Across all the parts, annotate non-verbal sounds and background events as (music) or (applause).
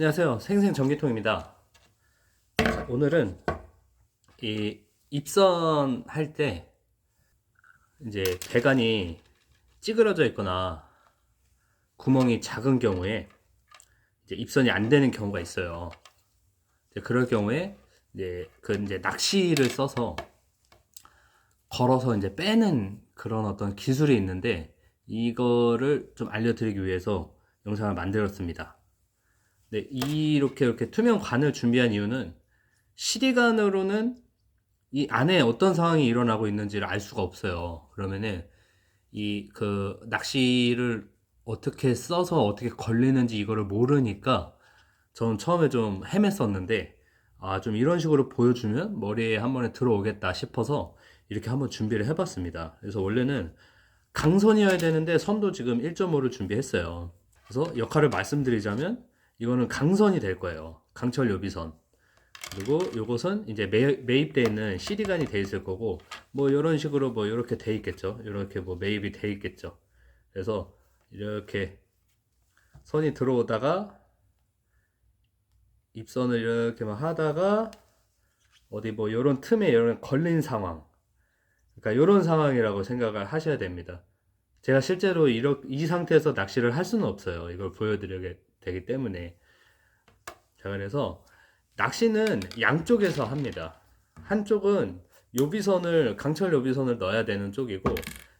안녕하세요. 생생 전기통입니다. 자, 오늘은 이 입선할 때 이제 배관이 찌그러져 있거나 구멍이 작은 경우에 이제 입선이 안 되는 경우가 있어요. 그럴 경우에 이제 그 이제 낚시를 써서 걸어서 이제 빼는 그런 어떤 기술이 있는데 이거를 좀 알려드리기 위해서 영상을 만들었습니다. 네, 이렇게 이렇게 투명 관을 준비한 이유는 CD관으로는 이 안에 어떤 상황이 일어나고 있는지를 알 수가 없어요. 그러면은 이 그 낚시를 어떻게 써서 어떻게 걸리는지 이거를 모르니까 저는 처음에 좀 헤맸었는데 아, 좀 이런 식으로 보여주면 머리에 한 번에 들어오겠다 싶어서 이렇게 한번 준비를 해봤습니다. 그래서 원래는 강선이어야 되는데 선도 지금 1.5를 준비했어요. 그래서 역할을 말씀드리자면 이거는 강선이 될 거예요. 강철予備선. 그리고 요것은 이제 매, 매입되어 있는 CD관이 돼 있을 거고 뭐 이런 식으로 뭐 이렇게 돼 있겠죠. 이렇게 뭐 매입이 돼 있겠죠. 그래서 이렇게 선이 들어오다가 입선을 이렇게 막 하다가 어디 뭐 이런 틈에 이런 걸린 상황. 그러니까 이런 상황이라고 생각을 하셔야 됩니다. 제가 실제로 이렇게 이 상태에서 낚시를 할 수는 없어요. 이걸 보여드려야 되기 때문에. 자, 그래서 낚시는 양쪽에서 합니다. 한쪽은 요비선을 강철 요비선을 넣어야 되는 쪽이고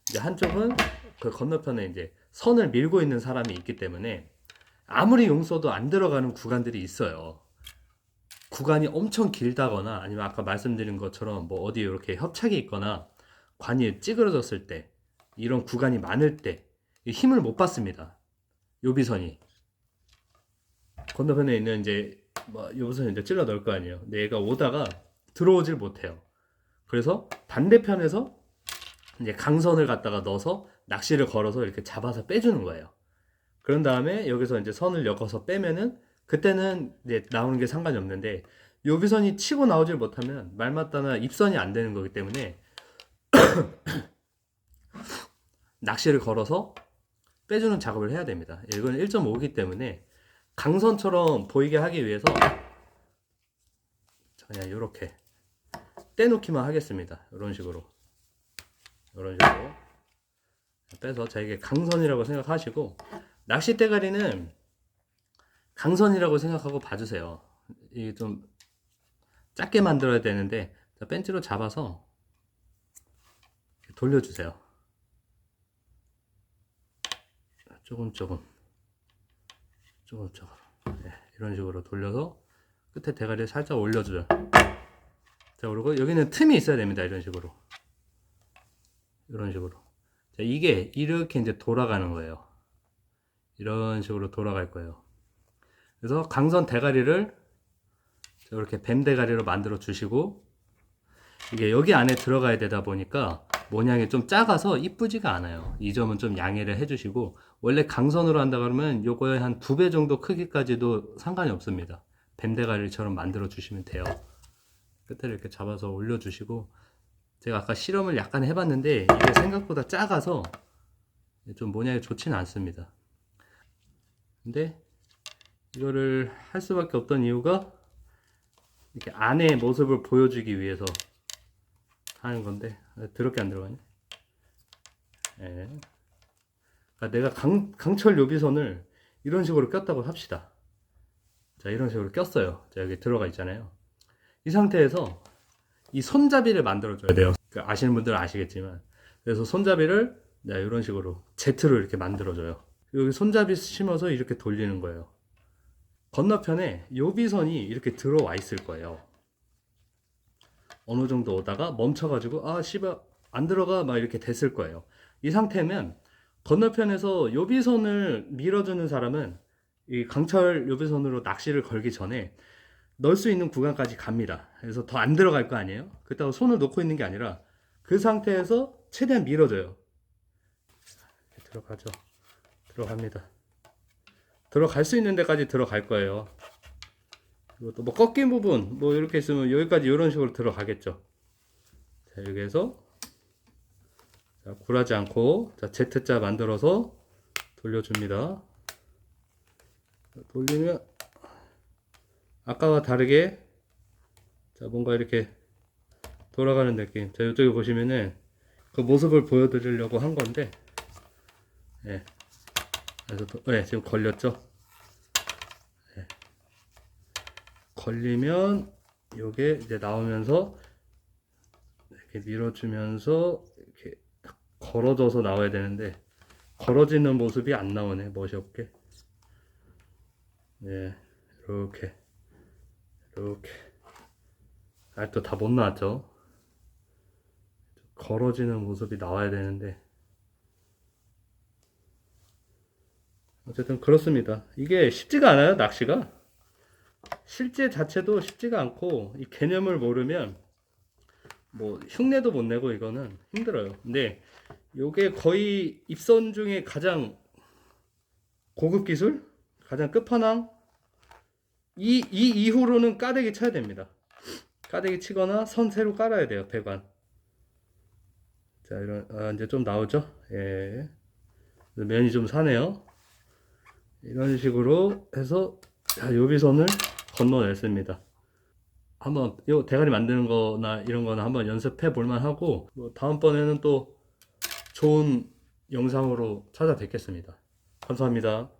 이제 한쪽은 그 건너편에 이제 선을 밀고 있는 사람이 있기 때문에 아무리 용서도 안 들어가는 구간들이 있어요. 구간이 엄청 길다거나 아니면 아까 말씀드린 것처럼 뭐 어디 이렇게 협착이 있거나 관이 찌그러졌을 때 이런 구간이 많을 때 힘을 못 받습니다. 요비선이 건너편에 있는 이제 뭐 요비선을 이제 찔러 넣을 거 아니에요. 근데 얘가 오다가 들어오질 못해요. 그래서 반대편에서 이제 강선을 갖다가 넣어서 낚시를 걸어서 이렇게 잡아서 빼주는 거예요. 그런 다음에 여기서 이제 선을 엮어서 빼면은 그때는 이제 나오는 게 상관이 없는데 요비선이 치고 나오질 못하면 말 맞다나 입선이 안 되는 거기 때문에 (coughs) 낚시를 걸어서 빼주는 작업을 해야 됩니다. 이건 1.5기 때문에 강선처럼 보이게 하기 위해서 그냥 이렇게 떼놓기만 하겠습니다. 이런 식으로 이런 식으로 빼서 자 이게 강선이라고 생각하시고 낚시 대가리는 강선이라고 생각하고 봐주세요. 이게 좀 작게 만들어야 되는데 자, 벤치로 잡아서 돌려주세요. 조금 조금 조금 네, 이런 식으로 돌려서 끝에 대가리를 살짝 올려줘요. 자 그리고 여기는 틈이 있어야 됩니다. 이런 식으로 이런 식으로 자 이게 이렇게 이제 돌아가는 거예요. 이런 식으로 돌아갈 거예요. 그래서 강선 대가리를 이렇게 뱀 대가리로 만들어 주시고 이게 여기 안에 들어가야 되다 보니까 모양이 좀 작아서 이쁘지가 않아요. 이 점은 좀 양해를 해주시고 원래 강선으로 한다 그러면 요거의 한 두 배 정도 크기까지도 상관이 없습니다. 뱀 대가리처럼 만들어 주시면 돼요. 끝을 이렇게 잡아서 올려주시고 제가 아까 실험을 약간 해봤는데 이게 생각보다 작아서 좀 모양이 좋지는 않습니다. 근데 이거를 할 수밖에 없던 이유가 이렇게 안의 모습을 보여주기 위해서 하는 건데 더럽게 안 들어가네. 예. 그러니까 내가 강, 강철 요비선을 이런 식으로 꼈다고 합시다. 자 이런 식으로 꼈어요. 자 여기 들어가 있잖아요. 이 상태에서 이 손잡이를 만들어 줘야 돼요. 그 아시는 분들은 아시겠지만 그래서 손잡이를 네, 이런 식으로 Z로 이렇게 만들어 줘요. 여기 손잡이 심어서 이렇게 돌리는 거예요. 건너편에 요비선이 이렇게 들어와 있을 거예요. 어느 정도 오다가 멈춰가지고 아 씨발 안 들어가 막 이렇게 됐을 거예요. 이 상태면 건너편에서 요비선을 밀어주는 사람은 이 강철 요비선으로 낚시를 걸기 전에 넣을 수 있는 구간까지 갑니다. 그래서 더 안 들어갈 거 아니에요? 그렇다고 손을 놓고 있는 게 아니라 그 상태에서 최대한 밀어줘요. 들어가죠. 들어갑니다. 들어갈 수 있는 데까지 들어갈 거예요. 또뭐 꺾인 부분 뭐 이렇게 있으면 여기까지 이런 식으로 들어가겠죠. 자 여기에서 자, 굴하지 않고 자 Z자 만들어서 돌려줍니다. 자, 돌리면 아까와 다르게 자 뭔가 이렇게 돌아가는 느낌 자 이쪽에 보시면은 그 모습을 보여드리려고 한 건데 예 그래서 또- 예, 지금 걸렸죠 예. 걸리면 요게 이제 나오면서 이렇게 밀어주면서 이렇게 딱 걸어져서 나와야 되는데 걸어지는 모습이 안 나오네 멋이 없게. 예 이렇게 이렇게. 아직도 다 못 나왔죠? 걸어지는 모습이 나와야 되는데. 어쨌든 그렇습니다. 이게 쉽지가 않아요 낚시가 실제 자체도 쉽지가 않고 이 개념을 모르면 뭐 흉내도 못 내고 이거는 힘들어요. 근데 요게 거의 입선 중에 가장 고급 기술 가장 끝판왕 이, 이 이후로는 까대기 쳐야 됩니다. 까대기 치거나 선 새로 깔아야 돼요 배관. 자 이런 아, 이제 좀 나오죠? 예. 면이 좀 사네요. 이런 식으로 해서 자, 요비선을 건너냈습니다. 한번 요 대가리 만드는 거나 이런 거는 한번 연습해 볼만 하고 뭐 다음번에는 또 좋은 영상으로 찾아뵙겠습니다. 감사합니다